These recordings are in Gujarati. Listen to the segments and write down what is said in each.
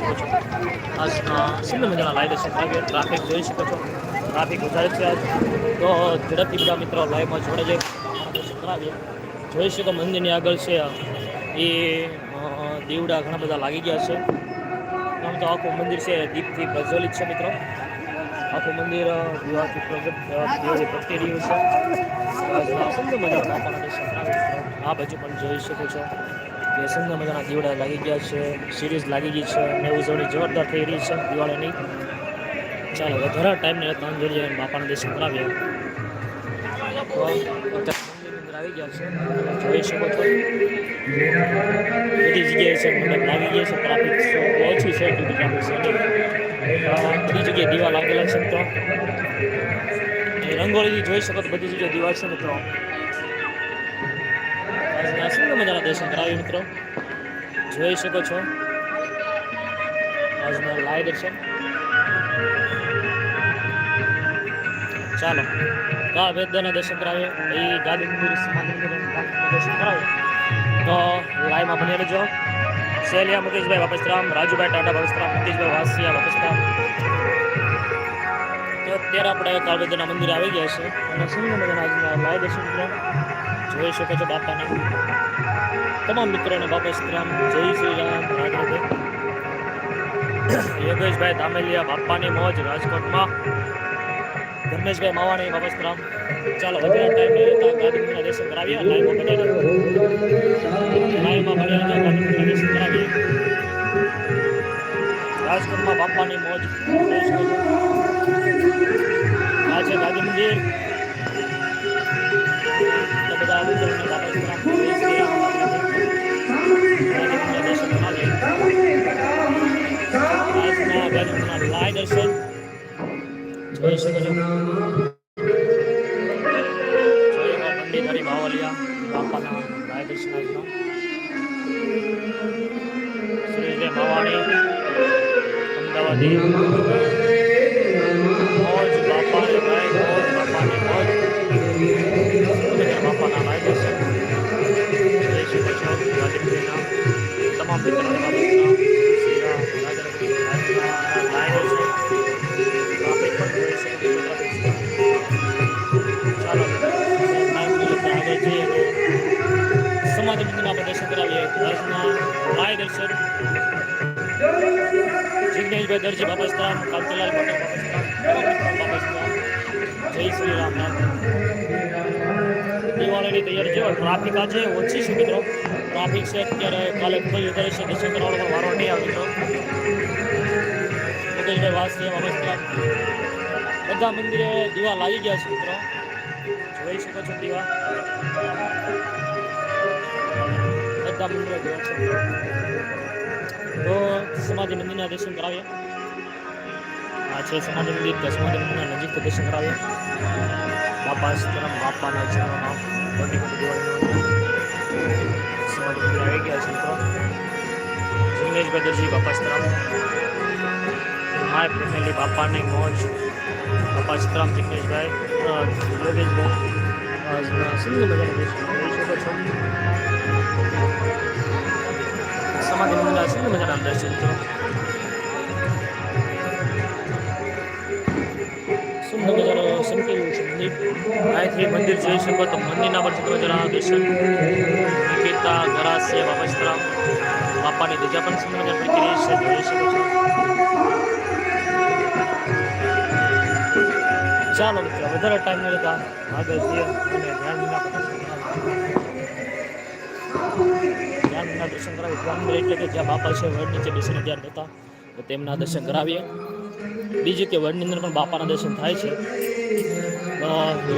શકો છો. આ સુંદર મજાના લાઈવ દર્શન થાય ટ્રાફિક જોઈ શકો છો. ટ્રાફિક વધારે છે આજ. તો ઝડપથી બધા મિત્રો લાઈવમાં જોડે કરાવીએ જોઈ શકો મંદિરની આગળ છે. એ દીવડા ઘણા બધા લાગી ગયા છે. આમ તો આખું મંદિર છે. દીપથી પ્રજ્વલિત છે મિત્રો. આખું મંદિર અ, દીવાથી પ્રગટ અ, દીવાથી પ્રગટી રહ્યું છે આજના સુંદર મજાના બાપાના દર્શન કરાવીએ મિત્રો. આ બાજુ પણ જોઈ શકો છો કે સુંદર મજાના દીવડા લાગી ગયા છે સિરીઝ લાગી ગઈ છે અને ઉજવણી જોરદાર થઈ રહી છે દિવાળીની ચાલો વધારે ટાઈમ ને ત્રણ જોઈએ અને બાપાના દર્શન કરાવીએ તો અત્યારે મંદિરની અંદર આવી ગયા છે જોઈ શકો છો બધી જગ્યાએ છે મંડપ લાગી ગયા છે ટ્રાફિક ઓછી છે એટલી બધી ટ્રાફિક છે નહીં. અ, બધી જગ્યાએ દીવા લાગેલા છે મિત્રો. રંગોળી જોઈ શકો તો બધી જગ્યાએ દીવા છે મિત્રો. સુંદર મજાના દર્શન કરાવી મિત્રો. જોઈ શકો છો. આજના લાઈવ દર્શન ચાલો કા વેદના દર્શન કરાવે એ ગાદી મંદિર દર્શન કરાવે તો લાઈવમાં બની રહેજો. શૈલિયા મુકેશભાઈ વાપસરામ રાજુભાઈ ટાટા વાપસરામ મુકેશભાઈ વાસિયા વાપસરામ તો અત્યારે આપણે કાળબેદના મંદિરે આવી ગયા છે અને સુંદર મજાના આજના લાઈવ દર્શન મિત્રો જોઈ શકો છો બાપાને તમામ મિત્રોને બાપસ્તરામ જય શ્રી રામ રાધે યોગેશભાઈ ધામેલિયા બાપાની મોજ રાજકોટમાં ધર્મેશભાઈ માવાણી બાપસ્તરામ ચાલો વધારે ટાઈમ નહીં લેતા ગાંધીજીના દર્શન કરાવીએ લાઈવમાં બન્યા રહો. લાઈવમાં બન્યા રહેજો, ગાંધીજીના દર્શન કરાવીએ રાજકોટમાં બાપાની મોજ જોઈ શકો છો. આ છે ગાંધી મંદિર તો બધા મિત્રોને બાપસ્તરામ જય શ્રી રામ રાધે ગાંધીજીના દર્શન કરાવીએ આજના ગાંધીજીના લાઈવ દર્શન જોઈ શકો છો જોઈ પંડિત હરિ બાવલિયા બાપાના લાઈવ દર્શન આજના સુરેશભાઈ માવાણી અમદાવાદી મોજ બાપાની ભાઈ મોજ બાપાની મોજ બાપાના લાઈવ દર્શન જોઈ શકો છો ગાંધીજીના તમામ મિત્રોને દર્શન જિગ્નેશભાઈ દરજી બાપસ્તરામ કાંતિલાલ પટેલ બાપસ્તરામ બાપસ્તરામ જય શ્રી રામ નામ દિવાળીની તૈયારી જેવો ટ્રાફિક આજે ઓછી છે મિત્રો ટ્રાફિક છે અત્યારે કાલે ખૂબ જ વધારે છે દર્શન કરવાનો પણ વારો નહીં આવે મિત્રો મુકેશભાઈ વાસી બાપસ્તરામ બધા મંદિરે દીવા લાગી ગયા છે મિત્રો જોઈ શકો છો દીવા બધા મંદિરે દીવા છે તો સમાધિ મંદિરના દર્શન કરાવીએ આ છે સમાધિ મંદિર તો સમાધિ મંદિરના નજીકથી દર્શન કરાવીએ બાપા સીતારામ બાપાના ચરણોમાં મોટી મોટી દિવાળીનો સમાધિ મંદિર આવી ગયા છે મિત્રો જિગ્નેશભાઈ દરજી બાપા સીતારામ માય ફેમિલી બાપાની મોજ બાપા સીતારામ જિગ્નેશભાઈ અ, યોગેશભાઈ અ, સુંદર મજાનું દર્શન કરી શકો છો. સમાધિ છે સુંદર મજાના દર્શન તો છે મંદિર. અહીંથી મંદિર જોઈ શકો તો મંદિરના પર સુંદર મજાના દર્શન નિકેતા ગરાસિયા બાપા સીતારામ બાપાની ધજા પણ સુંદર મજાની રહી છે. જોઈ શકો છો. ચાલો મિત્રો, વધારે ટાઈમ લેતા આગળ જઈએ અને ધ્યાન વિના વિના દર્શન કરાવી. ધ્યાન એટલે કે જ્યાં બાપા છે વડ નીચે બેસીને ધ્યાન કરતા, તો તેમના દર્શન કરાવીએ. બીજું કે વડની અંદર પણ બાપાના દર્શન થાય છે.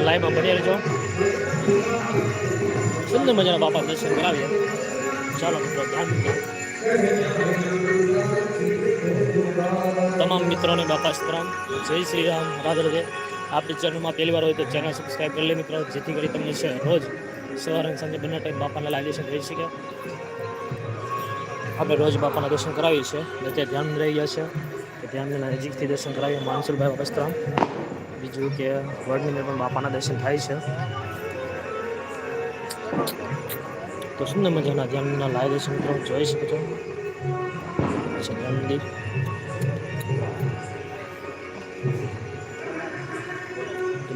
લાઈવમાં બની રહેજો. સુંદર મજાના બાપા દર્શન કરાવીએ. ચાલો મિત્રો તમામ મિત્રોને બાપા શ્રામ જય શ્રી રામ, રાધે રાધે. આપણી ચેનલમાં પહેલી વાર હોય તો ચેનલ સબસ્ક્રાઈબ કરી લે મિત્રો, જેથી કરી તમને છે રોજ સવારે અને સાંજે બંને ટાઈમ બાપાના લાઈવ દર્શન થઈ શકે. આપણે રોજ બાપાના દર્શન કરાવીએ છીએ. અત્યારે ધ્યાન રહી ગયા છે. કે ધ્યાનના નજીકથી દર્શન કરાવીએ. માનસુરભાઈ વસ્ત્રામ. બીજું કે વર્ડની અંદર પણ બાપાના દર્શન થાય છે. તો સુંદર મજાના ધ્યાનના લાઈવ દર્શન મિત્રો જોઈ શકો છો. અચ્છા ધ્યાન મંદિર.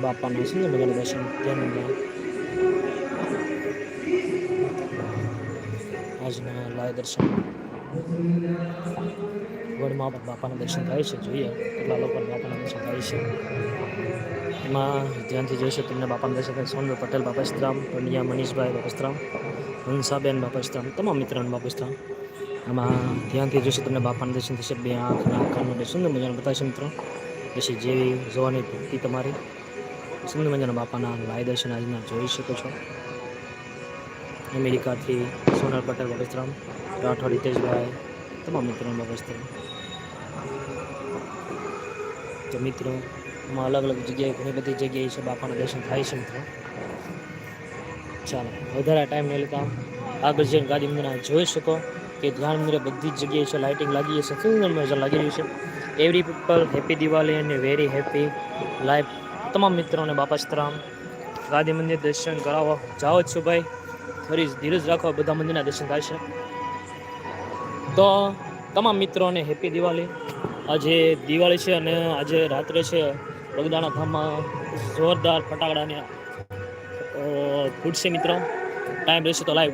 બાપાના સુંદર મજાના દર્શન ધ્યાન આજના લાય દર્શન. વડમાં પણ બાપાના દર્શન થાય છે, જોઈએ. કેટલા લોકો બાપાના દર્શન થાય છે. એમાં ધ્યાનથી જોઈશે તમને બાપાના દર્શન થાય સોનભાઈ પટેલ બાપસ્તરામ પંડ્યા, મનીષભાઈ બાપસ્તરામ હંસાબેન બાપસ્તરામ તમામ મિત્રોને બાપસ્તરામ આમાં ધ્યાનથી જોઈશે તમને બાપાના દર્શન થશે. બે આંખના કાનના સુંદર મજાનું બતાવશે મિત્રો. પછી જેવી જોવાની ભક્તિ તમારી. સુંદર મજાના બાપાના લાય દર્શન આજના જોઈ શકો છો. અમેરિકાથી સોનલ પટેલ વગસ્ત્રમ રાઠોડ, હિતેશભાઈ, તમામ મિત્રો વગસ્ત્રમ તો મિત્રો એમાં અલગ અલગ જગ્યાએ ઘણી બધી જગ્યાએ છે, બાપાના દર્શન થાય છે મિત્રો. ચાલો, વધારે ટાઈમ નહીં લેતા આગળ જઈને ગાદી મંદિર જોઈ શકો કે ધ્યાન મંદિરે બધી જ જગ્યાએ છે લાઇટિંગ લાગી છે સુંદર મજા લાગી રહ્યું છે. એવરી પીપલ હેપી દિવાળી અને વેરી હેપી લાઈફ તમામ મિત્રોને બાપાસ્તરામ ગાદી મંદિર દર્શન કરાવો. જાઓ છો ભાઈ. થોડી ધીરજ રાખો, બધા મંદિરના દર્શન છે. તો તમામ મિત્રોને હેપી દિવાળી. આજે દિવાળી છે અને આજે રાત્રે છે બગદાણા ધામમાં જોરદાર ફટાકડાને ફૂટશે મિત્રો. ટાઈમ રહેશે તો લાઈવ